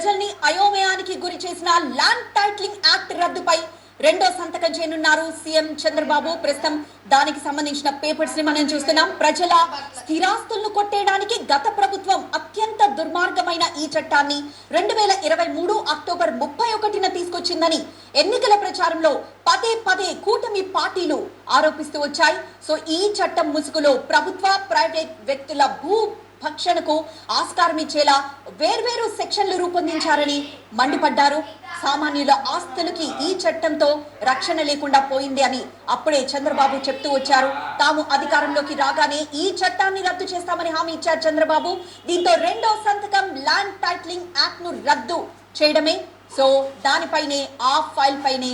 ప్రజల్ని అయోమయానికి గురి చేసిన ల్యాండ్ టైటిలింగ్ యాక్ట్ రద్దుపై రెండో సంతకం చేయనున్నారు సీఎం చంద్రబాబు. ప్రస్తుతం దానికి సంబంధించిన పేపర్స్ని మనం చూస్తున్నాం. ప్రజల స్థిరాస్తులను కొట్టేయడానికి గత ప్రభుత్వం అత్యంత దుర్మార్గమైన ఈ చట్టాన్ని రెండు వేల ఇరవై మూడు అక్టోబర్ ముప్పై ఒకటిన తీసుకొచ్చిందని ఎన్నికల ప్రచారంలో పదే పదే కూటమి పార్టీలు ఆరోపిస్తూ వచ్చాయి. సో ఈ చట్టం ముసుగులో ప్రభుత్వ ప్రైవేట్ వ్యక్తుల భూ భక్షణకు ఆస్కారం ఇచ్చేలా వేర్వేరు సెక్షన్లు రూపొందించారని మండిపడ్డారు. సామాన్యుల ఆస్తులకి ఈ చట్టంతో రక్షణ లేకుండా పోయింది అని అప్పుడే చంద్రబాబు చెప్తూ వచ్చారు. తాము అధికారంలోకి రాగానే ఈ చట్టాన్ని రద్దు చేస్తామని హామీ ఇచ్చారు చంద్రబాబు. దీంతో రెండో సంతకం ల్యాండ్ టైట్లింగ్ యాక్ట్ను రద్దు చేయడమే. సో దానిపైనే ఆ ఫైల్ పైనే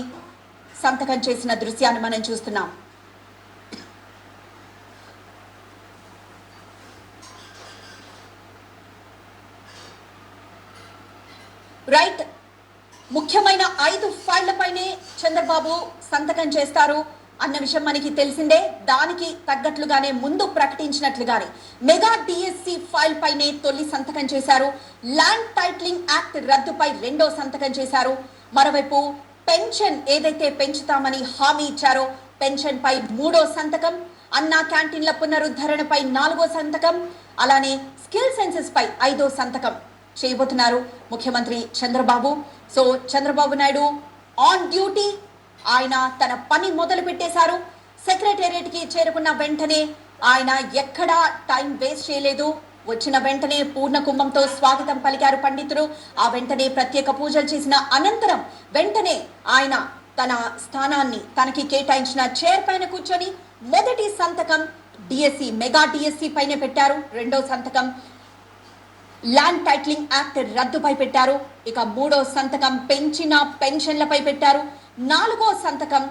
సంతకం చేసిన దృశ్యాన్ని మనం చూస్తున్నాం. రైట్. ముఖ్యమైన ఐదు ఫైళ్ళపైనే చంద్రబాబు సంతకం చేస్తారు. అన్న విషయం మనకి తెలిసిందే. దానికి తగ్గట్లుగానే ముందు ప్రకటించినట్లుగానే మెగా డిఎస్సి ఫైల్ పైనే తొలి సంతకం చేశారు. ల్యాండ్ టైటిలింగ్ యాక్ట్ రద్దుపై రెండో సంతకం చేశారు. మరోవైపు పెన్షన్ ఏదైతే పెంచుతామని హామీ ఇచ్చారో పెన్షన్ పై మూడో సంతకం అన్నా క్యాంటీన్ల పునరుద్ధరణపై నాలుగో సంతకం అలానే స్కిల్ సెన్సెస్ పై ఐదో సంతకం. చేయబోతున్నారు ముఖ్యమంత్రి Chandrababu. So Chandrababu Naidu on duty ఆయన తన పని మొదలు పెట్టేశారు. సెక్రటేరియట్కి చేరుకున్న వెంటనే ఆయన ఎక్కడా టైం వేస్ట్ చేయలేదు. వచ్చిన వెంటనే పూర్ణ కుంభంతో స్వాగతం పలికారు పండితులు. ఆ వెంటనే ప్రత్యేక పూజలు చేసిన అనంతరం వెంటనే ఆయన తన స్థానాన్ని తనకి కేటాయించిన చైర్ పైన కూర్చొని మొదటి సంతకం డిఎస్సి మెగా డిఎస్సి పైన పెట్టారు. రెండో సంతకం ల్యాండ్ టైటిలింగ్ యాక్ట్ రద్దుపై పెట్టారు. ఇక మూడో సంతకం పెంచిన పెన్షన్లపై పెట్టారు. నాలుగో సంతకం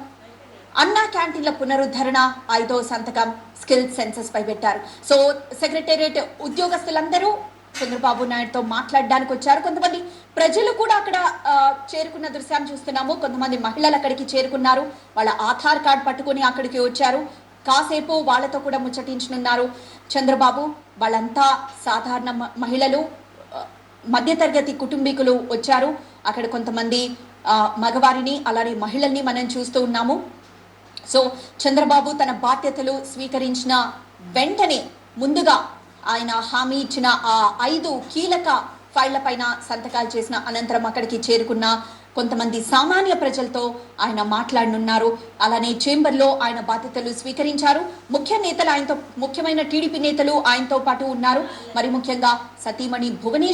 అన్నా క్యాంటీన్ల పునరుద్ధరణ ఐదో సంతకం స్కిల్ సెన్సెస్ పై పెట్టారు. సో సెక్రటేరియట్ ఉద్యోగస్తులందరూ చంద్రబాబు నాయుడుతో మాట్లాడడానికి వచ్చారు. కొంతమంది ప్రజలు కూడా అక్కడ చేరుకున్న దృశ్యాన్ని చూస్తున్నాము. కొంతమంది మహిళలు అక్కడికి చేరుకున్నారు. వాళ్ళ ఆధార్ కార్డ్ పట్టుకొని అక్కడికి వచ్చారు. కాసేపు వాళ్ళతో కూడా ముచ్చటించనున్నారు. చంద్రబాబు వాళ్ళంతా సాధారణ మ- మహిళలు మధ్యతరగతి కుటుంబీకులు వచ్చారు. అక్కడ కొంతమంది మగవారిని అలానే మహిళల్ని మనం చూస్తూ ఉన్నాము. సో చంద్రబాబు తన బాధ్యతలు స్వీకరించిన వెంటనే ముందుగా ఆయన హామీ ఇచ్చిన ఆ ఐదు కీలక ఫైళ్ళ పైన సంతకాలు చేసిన అనంతరం అక్కడికి చేరుకున్న కొంతమంది సామాన్య ప్రజలతో ఆయన మాట్లాడనున్నారు. అలానే చేంబర్లో ఆయన బాధ్యతలు స్వీకరించారు. ముఖ్య నేతలు ఆయనతో ముఖ్యమైన టీడీపీ నేతలు ఆయనతో పాటు ఉన్నారు. మరి ముఖ్యంగా సతీమణి భువనేశ్వర్